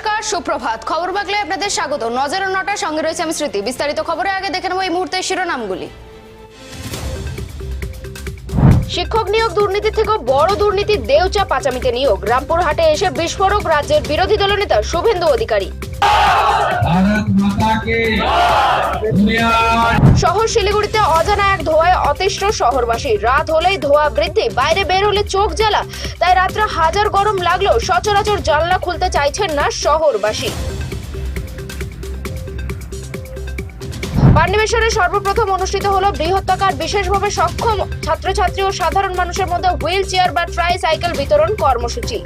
নমস্কার, সুপ্রভাত। খবর বাগলে আপনাদের স্বাগত। নজর নটার সঙ্গে রয়েছে আমি স্মৃতি। বিস্তারিত খবরে আগে দেখে নেব এই মুহূর্তের শিরোনামগুলি। শিক্ষক নিয়োগ দুর্নীতি থেকেও বড় দুর্নীতি দেউচা পাচামিতে নিয়োগ। রামপুরহাটে এসে বিস্ফোরক রাজ্যের বিরোধী দল নেতা শুভেন্দু অধিকারী। শহর শিলিগুড়িতে অজানা এক ধোয়ায় অতিষ্ঠ শহরবাসী। রাত হলেই ধোয়া বৃদ্ধি বাইরে বের হলে চোখ জ্বালা। তাই রাত্রে হাজার গরম লাগলেও সচরাচর জানলা খুলতে চাইছেন না শহরবাসী। পান্ডিবেশ্বরে সর্বপ্রথম অনুষ্ঠিত হল বৃহত্তাকার, বিশেষভাবে সক্ষম ছাত্রছাত্রী ও সাধারণ মানুষের মধ্যে হুইল চেয়ার বা ট্রাই সাইকেল বিতরণ কর্মসূচি।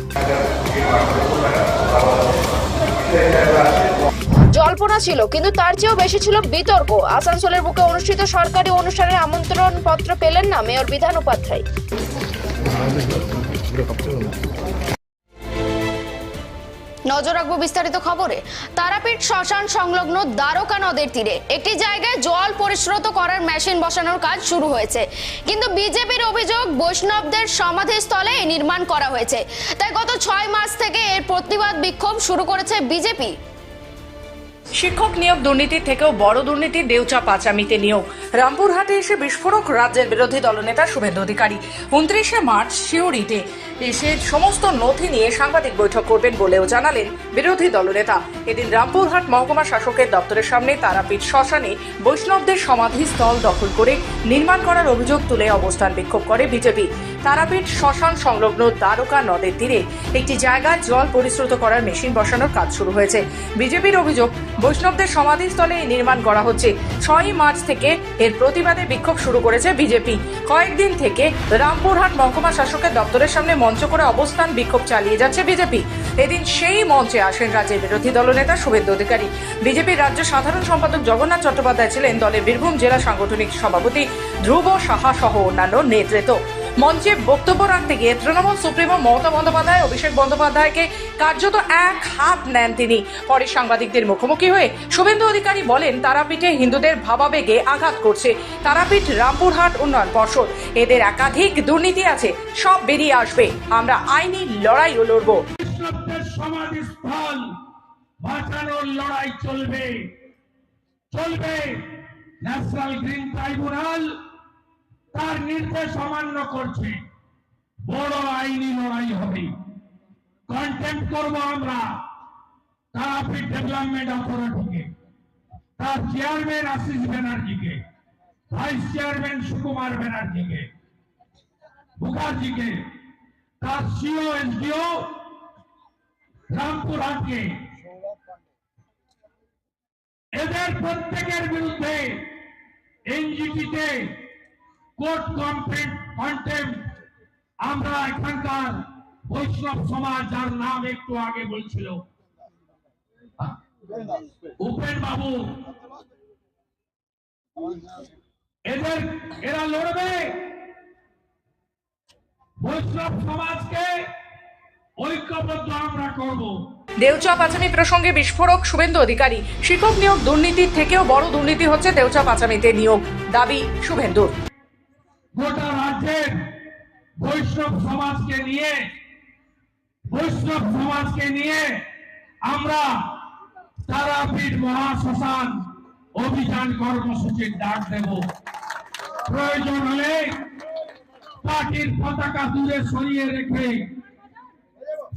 জল্পনা ছিল, কিন্তু তার চেয়েও বেশি ছিল বিতর্ক। আসানসোলের বুকে অনুষ্ঠিত সরকারি অনুষ্ঠানের আমন্ত্রণ পত্র পেলেন না মেয়র বিধান উপাধ্যায়। নজর রাখব বিস্তারিত খবরে। তারাপীঠ শ্মশান সংলগ্ন দ্বারকা নদের তীরে একটি জায়গায় জল পরিশ্রুত করার মেশিন বসানোর কাজ শুরু হয়েছে। কিন্তু বিজেপির অভিযোগ, বৈষ্ণবদের সমাধিস্থলে নির্মাণ করা হয়েছে। তাই গত ছয় মাস থেকে এর প্রতিবাদ বিক্ষোভ শুরু করেছে বিজেপি। শিক্ষক নিয়োগ দুর্নীতির থেকেও বড় দুর্নীতি দেউচা পাচামিতে নিয়োগ। রামপুরহাটে এসে বিস্ফোরক, রাজ্যের বিরোধী দলনেতা শুভেন্দু অধিকারী। উনত্রিশে মার্চ শিউরিতে এসে সমস্ত নথি নিয়ে সাংবাদিক বৈঠক করবেন বলেও জানালেন বিরোধী দলনেতা। এদিন রামপুরহাট মহকুমা শাসকের দপ্তরের সামনে তারাপীঠ শ্মশানে বৈষ্ণবদের সমাধিস্থল দখল করে নির্মাণ করার অভিযোগ তুলে অবস্থান বিক্ষোভ করে বিজেপি। তারাপীঠ শ্মশান সংলগ্ন দ্বারকা নদের তীরে একটি জায়গায় জল পরিশ্রুত করার মেশিন বসানোর কাজ শুরু হয়েছে। বিজেপির অভিযোগ, বৈষ্ণবদের সমাধিস্থলে এই নির্মাণ করা হচ্ছে। ছয়ই মার্চ থেকে এর প্রতিবাদে বিক্ষোভ শুরু করেছে বিজেপি। কয়েকদিন থেকে রামপুরহাট মহকুমা শাসকের দপ্তরের সামনে মঞ্চ করে অবস্থান বিক্ষোভ চালিয়ে যাচ্ছে বিজেপি। এদিন সেই মঞ্চে আসেন রাজ্যের বিরোধী দলনেতা শুভেন্দু অধিকারী। বিজেপির রাজ্য সাধারণ সম্পাদক জগন্নাথ চট্টোপাধ্যায় ছিলেন দলের বীরভূম জেলা সাংগঠনিক সভাপতি ধ্রুব সাহা সহ অন্যান্য নেতৃত্ব। মঞ্চে বক্তব্য রাখতে গিয়ে তৃণমূল সুপ্রিমো মমতা বন্দ্যোপাধ্যায়, অভিষেক বন্দ্যোপাধ্যায়কে কার্যত এক হাত নেন তিনি। পরে সাংবাদিকদের মুখোমুখি হয়ে শুভেন্দু অধিকারী বলেন, তারাপীঠে হিন্দুদের ভাবাবেগে আঘাত করছে। তারাপীঠ রামপুরহাট উন্নয়ন পর্ষদ। এদের একাধিক দুর্নীতি আছে, সব বেরিয়ে আসবে। আমরা আইনি লড়াইও লড়বো। সমাধিস্থল, বাঁচানোর লড়াই চলবে। চলবে ন্যাশনাল গ্রিন ট্রাইব্যুনাল। তার নির্দেশ অমান্য করছে। বড় আইনি লড়াই হবে। কন্টেম্প করব আমরা। তারাপীঠ ডেভেলপমেন্ট অথরিটিকে তার চেয়ারম্যান আশিস ব্যানার্জিকে। ভাইস চেয়ারম্যান সুকুমার ব্যানার্জিকে। মুখার্জিকে। তার সিও এসডিও রামপুরহাটকে এদের প্রত্যেকের বিরুদ্ধে এনজিটিতে কোর্ট কমপ্লেন্ট কন্টেম্প আমরা এখানকার বৈষ্ণব সমাজ, যার নাম একটু আগে বলছিল। উপেন বাবু এদের, এরা লড়বে। বৈষ্ণব সমাজকে ঐক্যবদ্ধ আমরা করব। দেউচা পাচামি প্রসঙ্গে বিস্ফোরক শুভেন্দু অধিকারী। শিক্ষক নিয়োগ দুর্নীতির থেকেও বড় দুর্নীতি হচ্ছে দেউচা পাচামিতে নিয়োগ। দাবি শুভেন্দুর। রাজ্যের বৈষ্ণব সমাজকে নিয়ে, বৈষ্ণব সমাজকে নিয়ে আমরা তারাপীঠ মহাশ্মশান অভিযান কর্মসূচির ডাক দেব। প্রয়োজন হলে পার্টির পতাকা দূরে সরিয়ে রেখে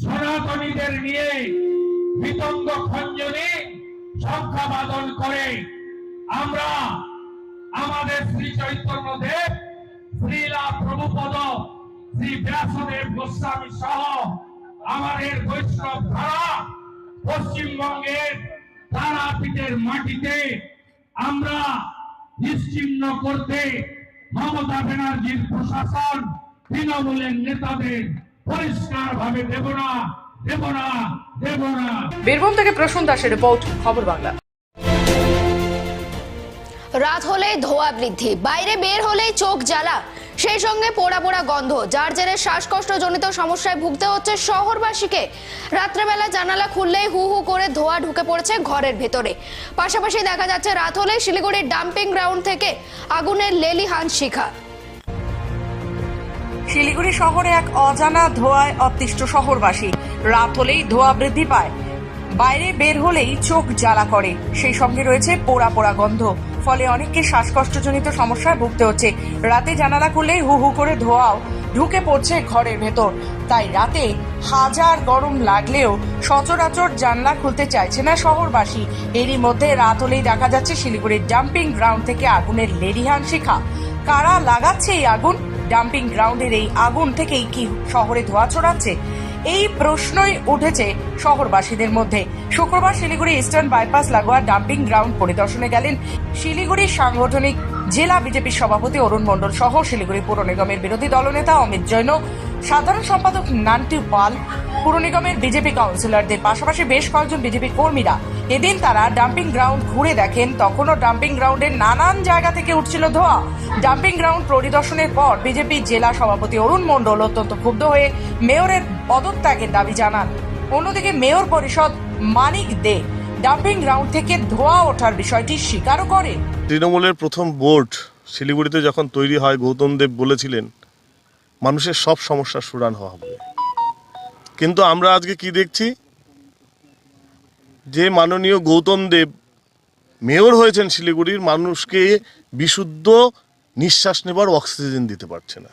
সনাতনীদের নিয়ে বিতঙ্গ খঞ্জনে সংখ্যা বাদন করে আমরা আমাদের শ্রী চৈতন্য দেব শ্রীলা প্রভুপদ, শ্রী ব্যাসদেব গোস্বামী সহ আমাদের বৈষ্ণব ধারা পশ্চিমবঙ্গের তারাপীঠের মাটিতে আমরা নিশ্চিহ্ন করতে মমতা ব্যানার্জির প্রশাসন তৃণমূলের নেতাদের পরিষ্কার ভাবে দেব না দেব না দেব না। বীরভূম থেকে প্রসূন দাসের রিপোর্ট, খবর বাংলা। রাত হলেই ধোয়া বৃদ্ধি, বাইরে বের হলেই চোখ জ্বালা। সেই সঙ্গে পোড়া পোড়া গন্ধ, যার জেরে শ্বাসকষ্টজনিত সমস্যায় ভুগতে হচ্ছে শহরবাসীকে। রাত্রেবেলা জানালা খুললেই হু হু করে ধোয়া ঢুকে পড়েছে ঘরের ভেতরে। পাশাপাশি দেখা যাচ্ছে রাত হলেই শিলিগুড়ির ডাম্পিং গ্রাউন্ড থেকে আগুনের লেলিহান শিখা। শিলিগুড়ি শহরে এক অজানা ধোঁয়ায় অতিষ্ঠ শহরবাসী। রাত হলেই ধোঁয়া বৃদ্ধি পায়। বাইরে বের হলেই চোখ জ্বালা করে। সেই সঙ্গে রয়েছে পোড়া পোড়া গন্ধ। ফলে অনেককে শ্বাসকষ্টজনিত সমস্যায় ভুগতে হচ্ছে। রাতে জানালা খুললেই হু হু করে ধোঁয়াও ঢুকে পড়ছে ঘরের ভেতর। তাই রাতে হাজার গরম লাগলেও সচরাচর জানলা খুলতে চাইছে না শহরবাসী। এরই মধ্যে রাত হলেই দেখা যাচ্ছে শিলিগুড়ির ডাম্পিং গ্রাউন্ড থেকে আগুনের লেরিহান শিখা। কারা লাগাচ্ছে এই আগুন? ডাম্পিং গ্রাউন্ডের এই আগুন থেকেই কি শহরে ধোঁয়া ছড়াচ্ছে? এই প্রশ্নই উঠেছে শহরবাসীদের মধ্যে। শুক্রবার শিলিগুড়ি ইস্টার্ন বাইপাস লাগোয়া ডাম্পিং গ্রাউন্ড পরিদর্শনে গেলেন শিলিগুড়ির সাংগঠনিক জেলা বিজেপির সভাপতি অরুণ মণ্ডল সহ শিলিগুড়ি পুর নিগমের বিরোধী দলনেতা অমিত জৈন, সাধারণ সম্পাদক নান্টি পাল, পুর নিগমের বিজেপি কাউন্সিলরদের পাশাপাশি বেশ কয়েকজন বিজেপি কর্মীরা এদিন তারা ডাম্পিং গ্রাউন্ড ঘুরে দেখেন, তখনও ডাম্পিং গ্রাউন্ডের নানান জায়গা থেকে উঠছিল ধোঁয়া। ডাম্পিং গ্রাউন্ড পরিদর্শনের পর বিজেপি জেলা সভাপতি অরুণ মণ্ডল অত্যন্ত ক্ষুব্ধ হয়ে মেয়রের পদত্যাগের দাবি জানান। অন্যদিকে মেয়র পরিষদ মানিক দে ডাম্পিং গ্রাউন্ড থেকে ধোঁয়া ওঠার বিষয়টি স্বীকারও করে তৃণমূলের প্রথম বোর্ড শিলিগুড়িতে যখন তৈরি হয়, গৌতম দেব বলেছিলেন, মানুষের সব সমস্যার সুরান হওয়া হবে। কিন্তু আমরা আজকে কি দেখছি? যে মাননীয় গৌতম দেব মেয়র হয়েছেন শিলিগুড়ির, মানুষকে বিশুদ্ধ নিঃশ্বাস নেবার অক্সিজেন দিতে পারছে না।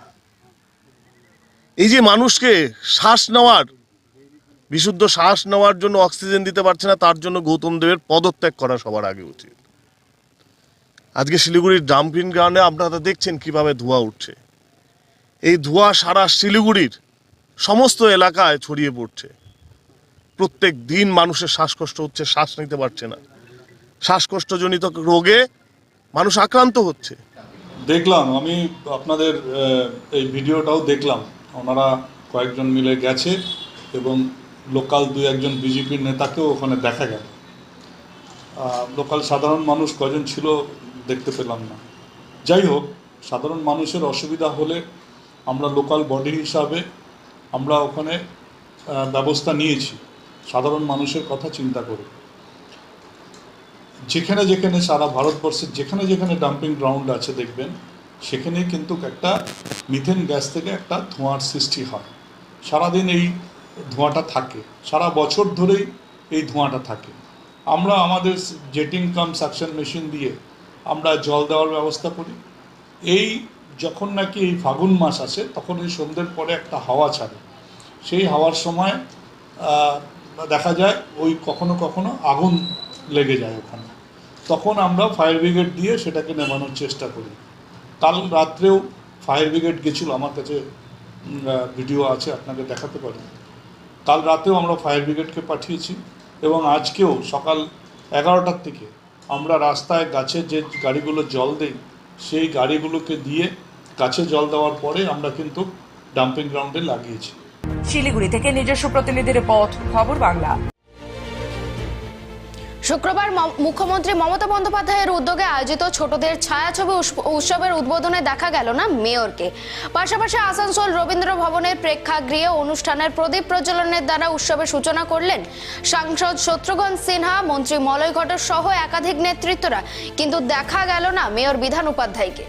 এই যে মানুষকে শ্বাস নেওয়ার, বিশুদ্ধ শ্বাস নেওয়ার জন্য অক্সিজেন দিতে পারছে না, তার জন্য গৌতম দেবের পদত্যাগ করা সবার আগে উচিত। আজকে শিলিগুড়ির ডাম্পিং গ্রাউন্ডে আপনারা দেখছেন কীভাবে ধোঁয়া উঠছে। এই ধোঁয়া সারা শিলিগুড়ির সমস্ত এলাকায় ছড়িয়ে পড়ছে। প্রত্যেক দিন মানুষের শ্বাসকষ্ট হচ্ছে, শ্বাস নিতে পারছে না। শ্বাসকষ্টজনিত রোগে মানুষ আক্রান্ত হচ্ছে। দেখলাম, আমি আপনাদের এই ভিডিওটাও দেখলাম। ওনারা কয়েকজন মিলে গেছে এবং লোকাল দু একজন বিজেপির নেতাকেও ওখানে দেখা গেল। লোকাল সাধারণ মানুষ কজন ছিল দেখতে পেলাম না। যাই হোক, সাধারণ মানুষের অসুবিধা হলে আমরা লোকাল বডি হিসাবে আমরা ওখানে ব্যবস্থা নিয়েছি। সাধারণ মানুষের কথা চিন্তা করে। যেখানে যেখানে সারা ভারতবর্ষের যেখানে যেখানে ডাম্পিং গ্রাউন্ড আছে দেখবেন সেখানে কিন্তু একটা মিথেন গ্যাস থেকে একটা ধোঁয়ার সৃষ্টি হয়। সারাদিন এই ধোঁয়াটা থাকে। সারা বছর ধরেই এই ধোঁয়াটা থাকে। আমরা আমাদের জেটিং কাম সাকশন মেশিন দিয়ে আমরা জল দেওয়ার ব্যবস্থা করি। এই যখন নাকি এই ফাগুন মাস আসে, তখন এই সন্ধ্যের পরে একটা হাওয়া ছাড়ে। সেই হাওয়ার সময় দেখা যায় ওই কখনো কখনো আগুন লেগে যায় ওখানে। তখন আমরা ফায়ার ব্রিগেড দিয়ে সেটাকে নেভানোর চেষ্টা করি। কাল রাত্রেও ফায়ার ব্রিগেড গেছিল, আমার কাছে ভিডিও আছে, আপনাকে দেখাতে পারি। কাল রাতেও আমরা ফায়ার ব্রিগেডকে পাঠিয়েছি এবং আজকেও সকাল এগারোটার থেকে আমরা রাস্তায় গাছে যে গাড়িগুলো জল দেই, সেই গাড়িগুলোকে দিয়ে গাছে জল দেওয়ার পরে আমরা কিন্তু ডাম্পিং গ্রাউন্ডে লাগিয়েছি। শিলিগুড়ি থেকে নিজস্ব প্রতিনিধির রিপোর্ট, খবর বাংলা। শুক্রবার মুখ্যমন্ত্রী মমতা বন্দ্যোপাধ্যায়ের উদ্যোগে আয়োজিত ছোটদের ছায়াছবি উৎসবের উদ্বোধনে দেখা গেল না মেয়রকে। পাশাপাশি আসানসোল রবীন্দ্র ভবনের প্রেক্ষাগৃহে অনুষ্ঠানের প্রদীপ প্রজ্বলনের দ্বারা উৎসবের সূচনা করলেন সাংসদ শত্রুঘ্ন সিনহা, মন্ত্রী মলয় ঘটক সহ একাধিক নেতৃত্বরা। কিন্তু দেখা গেল না মেয়র বিধান উপাধ্যায়কে।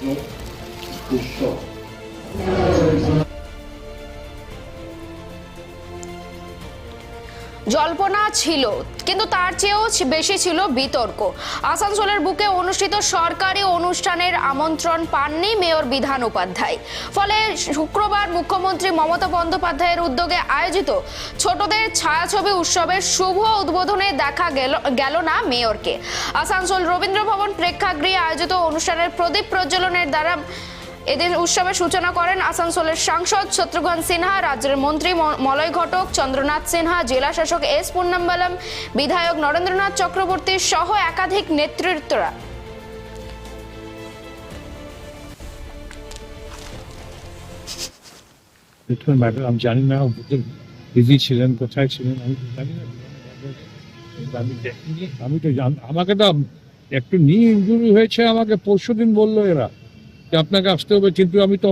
Non. Chaud. জল্পনা ছিল, কিন্তু তার চেয়েও বেশি ছিল বিতর্ক। আসানসোলের বুকে অনুষ্ঠিত সরকারি অনুষ্ঠানের আমন্ত্রণ পাননি মেয়র বিধান উপাধ্যায়। ফলে শুক্রবার মুখ্যমন্ত্রী মমতা বন্দ্যোপাধ্যায়ের উদ্যোগে আয়োজিত ছোটদের ছায়াছবি উৎসবের শুভ উদ্বোধনে দেখা গেল গেল না মেয়রকে। আসানসোল রবীন্দ্র ভবন প্রেক্ষাগৃহে আয়োজিত অনুষ্ঠানের প্রদীপ প্রজ্বলনের দ্বারা এদিন উৎসবের সূচনা করেন আসানসোলের সাংসদ শত্রুঘ্ন সিনহা, রাজ্যের মন্ত্রী মলয় ঘটক, চন্দ্রনাথ সিনহা, জেলা শাসক এস পুন্নম্বলম বিধায়ক নরেন্দ্রনাথ চক্রবর্তী সহ একাধিক নেতৃত্বরা। ম্যাডাম, আমি জানি না বিজি ছিলেন, কোথায় ছিলেন, আমি জানি না। আমি দেখিনি, আমি তো আমাকে তো একটু নি ইঞ্জুরি হয়েছে, আমাকে পরশু দিন বলল এরা। যে আপনাকে আসতে হবে কিন্তু আমি তো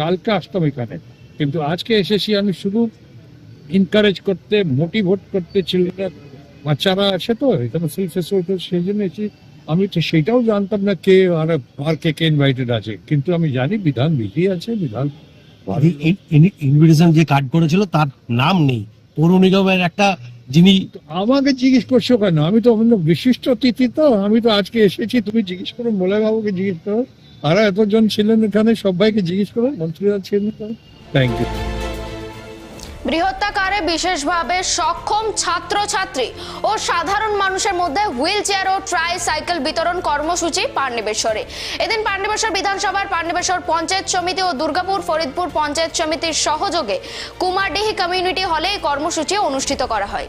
কালকে আসতাম এখানে। কিন্তু আজকে এসেছি আমি শুধু এনকারেজ করতে মোটিভেট করতে ছেলেরা বাচ্চারা আছে তো এখানে সেই জন্য এসেছি আমি তো সেটাও জানতাম না কে আর আর কে কে ইনভাইটেড আছে। কিন্তু আমি জানি বিধান বিধি আছে বিধান ইনভিটেশন যে কার্ড করেছিল তার নাম নেই। পৌর নিগমের একটা যিনি আমাকে জিজ্ঞেস করছ কেন? আমি তো অন্য বিশিষ্ট অতিথি তো আমি তো আজকে এসেছি তুমি জিজ্ঞেস করো মোলে বাবুকে জিজ্ঞেস করো। আর এতজন ছিলেন এখানে, সবাইকে জিজ্ঞেস করো, মন্ত্রীরা ছিলেন থ্যাংক ইউ বৃহত্তাকারে বিশেষভাবে সক্ষম ছাত্রছাত্রী ও সাধারণ মানুষের মধ্যে হুইল চেয়ার ও ট্রাই সাইকেল বিতরণ কর্মসূচি পাণ্ডবেশ্বরে। এদিন পাণ্ডবেশ্বর বিধানসভার পাণ্ডবেশ্বর পঞ্চায়েত সমিতি ও দুর্গাপুর ফরিদপুর পঞ্চায়েত সমিতির সহযোগে কুমারডিহি কমিউনিটি হলে এই কর্মসূচি অনুষ্ঠিত করা হয়।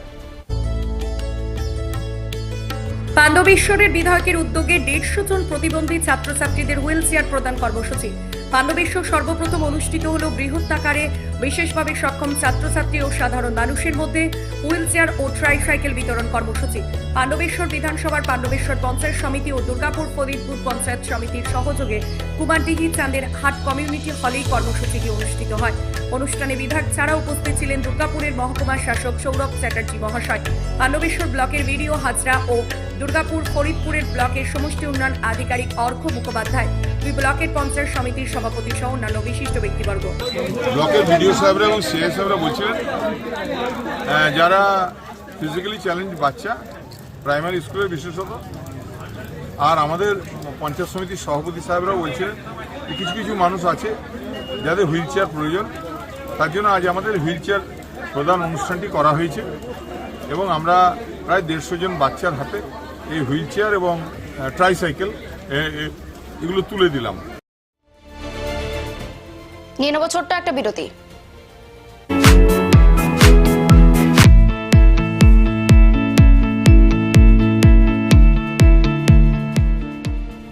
পাণ্ডবেশ্বরের বিধায়কের উদ্যোগে দেড়শো জন প্রতিবন্ধী ছাত্রছাত্রীদের হুইল চেয়ার প্রদান কর্মসূচি। পাণ্ডবেশ্বর সর্বপ্রথম অনুষ্ঠিত হল বৃহত্তাকারে বিশেষভাবে সক্ষম ছাত্রছাত্রী ও সাধারণ মানুষের মধ্যে হুইল চেয়ার ও ট্রাইসাইকেল বিতরণ কর্মসূচি। পাণ্ডবেশ্বর বিধানসভার পাণ্ডবেশ্বর পঞ্চায়েত সমিতি ও দুর্গাপুর ফরিদপুর পঞ্চায়েত সমিতির সহযোগে কুমারদিঘি চাঁদের হাট কমিউনিটি হলেই কর্মসূচিটি অনুষ্ঠিত হয়। অনুষ্ঠানে বিধায়ক ছাড়া উপস্থিত ছিলেন দুর্গাপুরের মহকুমা শাসক সৌরভ চ্যাটার্জি মহাশয়, পাণ্ডবেশ্বর ব্লকের ভিডিও হাজরা ও দুর্গাপুর ফরিদপুরের ব্লকের সমষ্টি উন্নয়ন আধিকারিক অর্ঘ মুখোপাধ্যায়। দুই ব্লকের পঞ্চায়েত সমিতির সভাপতি সহ অন্যান্য বিশিষ্ট ব্যক্তিবর্গ। ব্লকের বিডিও সাহেবরা এবং সিএ সাহেবরা বলছিলেন যারা ফিজিক্যালি চ্যালেঞ্জ বাচ্চা প্রাইমারি স্কুলের বিশেষত আর আমাদের পঞ্চায়েত সমিতির সভাপতি সাহেবরাও বলছিলেন কিছু কিছু মানুষ আছে যাদের হুইল চেয়ার প্রয়োজন। তার জন্য আজ আমাদের হুইল চেয়ার প্রদান অনুষ্ঠানটি করা হয়েছে এবং আমরা প্রায় দেড়শো জন বাচ্চার হাতে এই হুইল চেয়ার এবং ট্রাইসাইকেল এগুলো তুলে দিলাম। নিয়ে নেব ছোট্ট একটা বিরতি।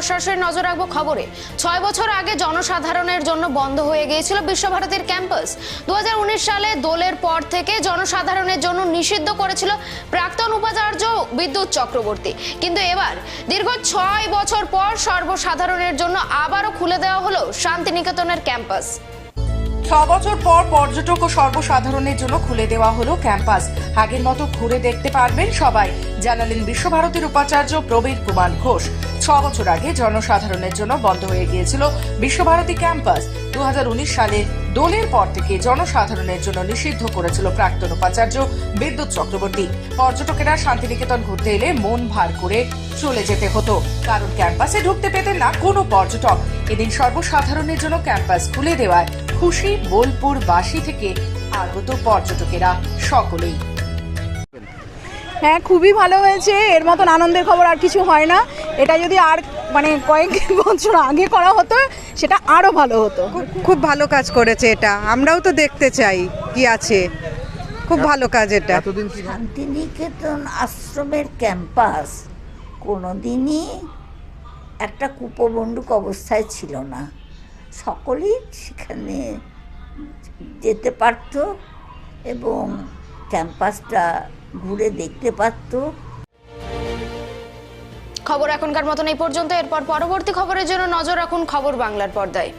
বিরতির পর এর প্রশাসনে নজর রাখব খবরে। ছয় বছর আগে জনসাধারণের জন্য বন্ধ হয়ে গিয়েছিল বিশ্বভারতীর ক্যাম্পাস। দু হাজার উনিশ সালে দোলের পর থেকে জনসাধারণের জন্য নিষিদ্ধ করেছিল প্রাক্তন উপাচার্য বিদ্যুৎ চক্রবর্তী। কিন্তু এবার, দীর্ঘ ছয় বছর পর সর্বসাধারণের জন্য আবারও খুলে দেওয়া হলো শান্তিনিকেতনের ক্যাম্পাস। ছ বছর পর পর্যটক ও সর্বসাধারণের জন্য খুলে দেওয়া হলো ক্যাম্পাস। আগের মতো ঘুরে দেখতে পারবেন সবাই, জানালেন বিশ্বভারতীর উপাচার্য প্রবীর কুমার ঘোষ। ছ বছর আগে জনসাধারণের জন্য বন্ধ হয়ে গিয়েছিল বিশ্বভারতী ক্যাম্পাস। দু সালে দোলের পর থেকে জনসাধারণের জন্য নিষিদ্ধ করেছিল প্রাক্তন উপাচার্য বিদ্যুৎ চক্রবর্তী। পর্যটকেরা শান্তিনিকেতন ঘুরতে এলে মন ভার করে চলে যেতে হতো। কারণ ক্যাম্পাসে ঢুকতে পেতেন না কোনো পর্যটক। এদিন সর্বসাধারণের জন্য ক্যাম্পাস খুলে দেওয়ায় খুশি বোলপুর বাসী থেকে আগত পর্যটকেরা সকলেই। হ্যাঁ খুবই ভালো হয়েছে। এর মতন আনন্দের খবর আর কিছু হয় না। এটা যদি আর মানে কয়েক বছর আগে করা হতো সেটা আরও ভালো হতো। খুব ভালো কাজ করেছে এটা। আমরাও তো দেখতে চাই কি আছে। খুব ভালো কাজ এটা। শান্তিনিকেতন আশ্রমের ক্যাম্পাস কোনোদিনই একটা কুপবন্দুক অবস্থায় ছিল না। সকলেই সেখানে যেতে পারত এবং ক্যাম্পাসটা ঘুরে দেখতে পারত। খবর এখনকার মতন এই পর্যন্ত। এরপর পরবর্তী খবরের জন্য নজর রাখুন খবর বাংলার পর্দায়।